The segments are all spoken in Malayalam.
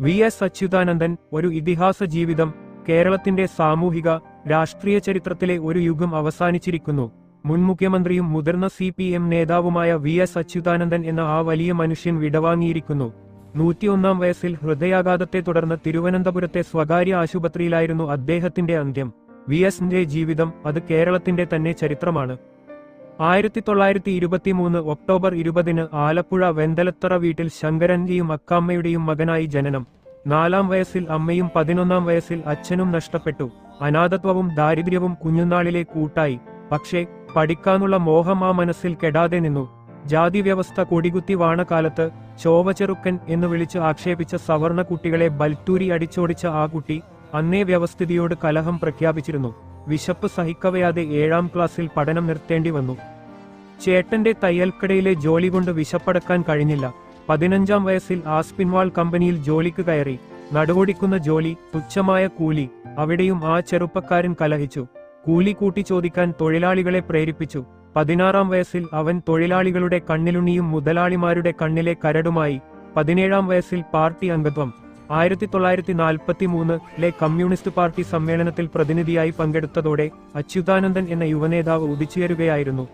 വി എസ് അച്യുതാനന്ദൻ ഒരു ഇതിഹാസ ജീവിതം കേരളത്തിന്റെ സാമൂഹിക രാഷ്ട്രീയ ചരിത്രത്തിലെ ഒരു യുഗം അവസാനിച്ചിരിക്കുന്നു. മുൻ മുഖ്യമന്ത്രിയും മുതിർന്ന സി പി എം നേതാവുമായ വി എസ് അച്യുതാനന്ദൻ എന്ന ആ വലിയ മനുഷ്യൻ വിടവാങ്ങിയിരിക്കുന്നു. നൂറ്റിയൊന്നാം വയസ്സിൽ ഹൃദയാഘാതത്തെ തുടർന്ന് തിരുവനന്തപുരത്തെ സ്വകാര്യ ആശുപത്രിയിലായിരുന്നു അദ്ദേഹത്തിന്റെ അന്ത്യം. വി എസിന്റെ ജീവിതം അത് കേരളത്തിന്റെ തന്നെ ചരിത്രമാണ്. ആയിരത്തി തൊള്ളായിരത്തി ഇരുപത്തിമൂന്ന് ഒക്ടോബർ ഇരുപതിന് ആലപ്പുഴ വെന്തലത്തറ വീട്ടിൽ ശങ്കരന്റെയും അക്കാമ്മയുടെയും മകനായി ജനനം. നാലാം വയസ്സിൽ അമ്മയും പതിനൊന്നാം വയസ്സിൽ അച്ഛനും നഷ്ടപ്പെട്ടു. അനാഥത്വവും ദാരിദ്ര്യവും കുഞ്ഞുനാളിലെ കൂട്ടായി. പക്ഷേ പഠിക്കാനുള്ള മോഹം ആ മനസ്സിൽ കെടാതെ നിന്നു. ജാതി വ്യവസ്ഥ കൊടികുത്തി വാണ കാലത്ത് ചോവചെറുക്കൻ എന്ന് വിളിച്ച് ആക്ഷേപിച്ച സവർണ കുട്ടികളെ ബൽത്തൂരി അടിച്ചോടിച്ച ആ കുട്ടി അന്നേ വ്യവസ്ഥിതിയോട് കലഹം പ്രഖ്യാപിച്ചിരുന്നു. വിശപ്പ് സഹിക്കവയാതെ ഏഴാം ക്ലാസ്സിൽ പഠനം നിർത്തേണ്ടി വന്നു. ചേട്ടന്റെ തയ്യൽക്കടയിലെ ജോലി കൊണ്ട് വിശപ്പടക്കാൻ കഴിഞ്ഞില്ല. പതിനഞ്ചാം വയസ്സിൽ ആസ്പിൻവാൾ കമ്പനിയിൽ ജോലിക്ക് കയറി. നടുവൊടിക്കുന്ന ജോലി തുച്ഛമായ കൂലി അവിടെയും ആ ചെറുപ്പക്കാരൻ കലഹിച്ചു. കൂലി കൂട്ടി ചോദിക്കാൻ തൊഴിലാളികളെ പ്രേരിപ്പിച്ചു. പതിനാറാം വയസ്സിൽ അവൻ തൊഴിലാളികളുടെ കണ്ണിലുണിയും മുതലാളിമാരുടെ കണ്ണിലെ കരടുമായി. പതിനേഴാം വയസ്സിൽ പാർട്ടി അംഗത്വം. ആയിരത്തി തൊള്ളായിരത്തി നാൽപ്പത്തി മൂന്നിലെ കമ്മ്യൂണിസ്റ്റ് പാർട്ടി സമ്മേളനത്തിൽ പ്രതിനിധിയായി പങ്കെടുത്തതോടെ അച്യുതാനന്ദൻ എന്ന യുവനേതാവ് ഉദിച്ചുയരുകയായിരുന്നു.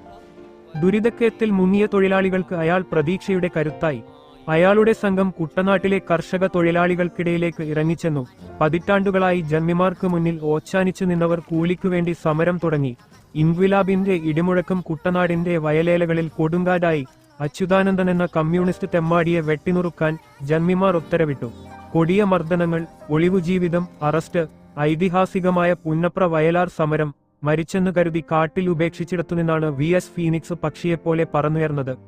ദുരിതക്കയത്തിൽ മുങ്ങിയ തൊഴിലാളികൾക്ക് അയാൾ പ്രതീക്ഷയുടെ കരുത്തായി. അയാളുടെ സംഘം കുട്ടനാട്ടിലെ കർഷക തൊഴിലാളികൾക്കിടയിലേക്ക് ഇറങ്ങിച്ചെന്നു. പതിറ്റാണ്ടുകളായി ജന്മിമാർക്ക് മുന്നിൽ ഓച്ചാനിച്ചു നിന്നവർ കൂലിക്കു വേണ്ടി സമരം തുടങ്ങി. ഇൻവിലാബിന്റെ ഇടിമുഴക്കം കുട്ടനാടിന്റെ വയലേലകളിൽ കൊടുങ്കാടായി അച്യുതാനന്ദൻ എന്ന കമ്മ്യൂണിസ്റ്റ് തെമ്മാടിയെ വെട്ടിനുറുക്കാൻ ജന്മിമാർ ഉത്തരവിട്ടു. കൊടിയ മർദ്ദനങ്ങൾ ഒളിവുജീവിതം അറസ്റ്റ് ഐതിഹാസികമായ പുന്നപ്ര വയലാർ സമരം മരിച്ചെന്ന് കരുതി കാട്ടിൽ ഉപേക്ഷിച്ചിടത്തുനിന്നാണ് വി എസ് ഫീനിക്സ് പക്ഷിയെപ്പോലെ പറന്നുയർന്നത്.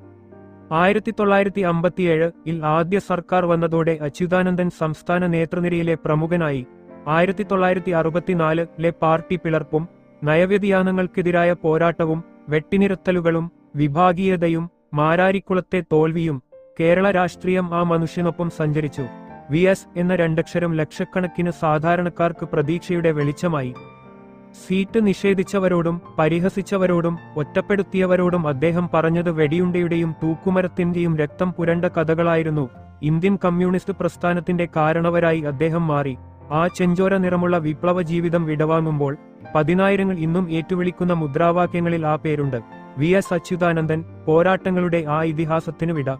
ആയിരത്തി തൊള്ളായിരത്തി അമ്പത്തിയേഴ് ഇൽ ആദ്യ സർക്കാർ വന്നതോടെ അച്യുതാനന്ദൻ സംസ്ഥാന നേതൃനിരയിലെ പ്രമുഖനായി. ആയിരത്തി തൊള്ളായിരത്തി അറുപത്തിനാലിലെ പാർട്ടി പിളർപ്പും നയവ്യതിയാനങ്ങൾക്കെതിരായ പോരാട്ടവും വെട്ടിനിരത്തലുകളും വിഭാഗീയതയും മാരാരിക്കുളത്തെ തോൽവിയും കേരള രാഷ്ട്രീയം ആ മനുഷ്യനൊപ്പം സഞ്ചരിച്ചു. വി എസ് എന്ന രണ്ടക്ഷരം ലക്ഷക്കണക്കിന് സാധാരണക്കാർക്ക് പ്രതീക്ഷയുടെ വെളിച്ചമായി. സീറ്റ് നിഷേധിച്ചവരോടും പരിഹസിച്ചവരോടും ഒറ്റപ്പെടുത്തിയവരോടും അദ്ദേഹം പറഞ്ഞത് വെടിയുണ്ടയുടെയും തൂക്കുമരത്തിന്റെയും രക്തം പുരണ്ട കഥകളായിരുന്നു. ഇന്ത്യൻ കമ്മ്യൂണിസ്റ്റ് പ്രസ്ഥാനത്തിന്റെ കാരണവരായി അദ്ദേഹം മാറി. ആ ചെഞ്ചോര നിറമുള്ള വിപ്ലവ ജീവിതം വിടവാങ്ങുമ്പോൾ പതിനായിരങ്ങൾ ഇന്നും ഏറ്റുവിളിക്കുന്ന മുദ്രാവാക്യങ്ങളിൽ ആ പേരുണ്ട്. വി എസ് അച്യുതാനന്ദൻ പോരാട്ടങ്ങളുടെ ആ ഇതിഹാസത്തിനു വിട.